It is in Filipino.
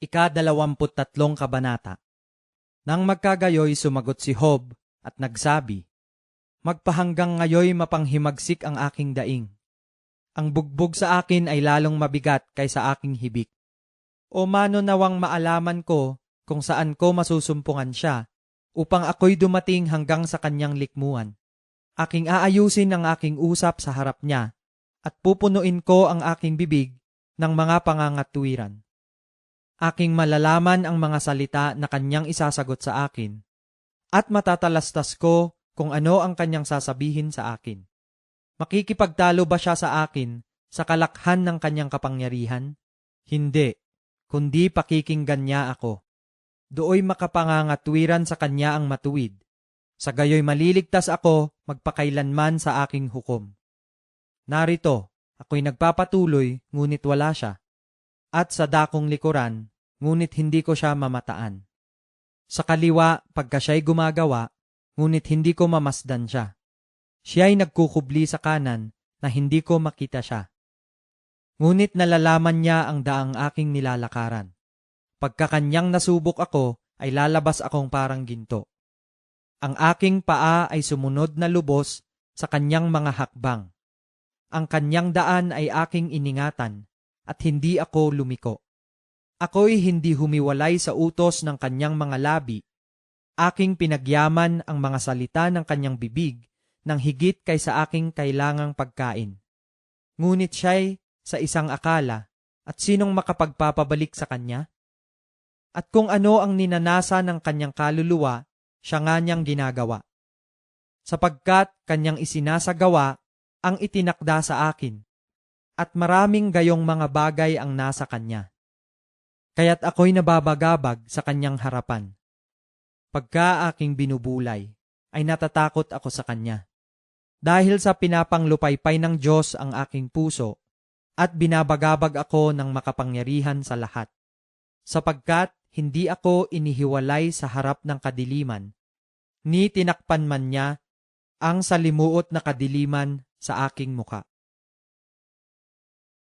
Ika-dalawamput tatlong kabanata. Nang magkagayoy sumagot si Hob at nagsabi, Magpahanggang ngayoy mapanghimagsik ang aking daing. Ang bugbog sa akin ay lalong mabigat kaysa aking hibik. O mano nawang maalaman ko kung saan ko masusumpungan siya upang ako'y dumating hanggang sa kanyang likmuan. Aking aayusin ang aking usap sa harap niya at pupunuin ko ang aking bibig ng mga pangangatwiran. Aking malalaman ang mga salita na kanyang isasagot sa akin at matatalastas ko kung ano ang kanyang sasabihin sa akin. Makikipagtalo ba siya sa akin sa kalakhan ng kanyang kapangyarihan? Hindi, kundi pakikinggan niya ako. Dooy makapangangatwiran sa kanya ang matuwid. Sa gayoy maliligtas ako magpakailanman sa aking hukom. Narito, ako'y nagpapatuloy, ngunit wala siya. At sa dakong likuran, ngunit hindi ko siya mamataan. Sa kaliwa, pagka siya'y gumagawa, ngunit hindi ko mamasdan siya. Siya'y nagkukubli sa kanan na hindi ko makita siya. Ngunit nalalaman niya ang daang aking nilalakaran. Pagka kanyang nasubok ako, ay lalabas akong parang ginto. Ang aking paa ay sumunod na lubos sa kanyang mga hakbang. Ang kanyang daan ay aking iningatan at hindi ako lumiko. Ako'y hindi humiwalay sa utos ng kanyang mga labi. Aking pinagyaman ang mga salita ng kanyang bibig ng higit kaysa aking kailangang pagkain. Ngunit siya'y sa isang akala at sinong makapagpapabalik sa kanya? At kung ano ang ninanasa ng kanyang kaluluwa, siya nga niyang ginagawa. Sapagkat kanyang isinasagawa ang itinakda sa akin, at maraming gayong mga bagay ang nasa kanya. Kaya't ako'y nababagabag sa kanyang harapan. Pagka aking binubulay, ay natatakot ako sa kanya. Dahil sa pinapanglupaypay ng Diyos ang aking puso, at binabagabag ako ng makapangyarihan sa lahat. Sapagkat hindi ako inihiwalay sa harap ng kadiliman, ni tinakpan man niya ang salimuot na kadiliman sa aking muka.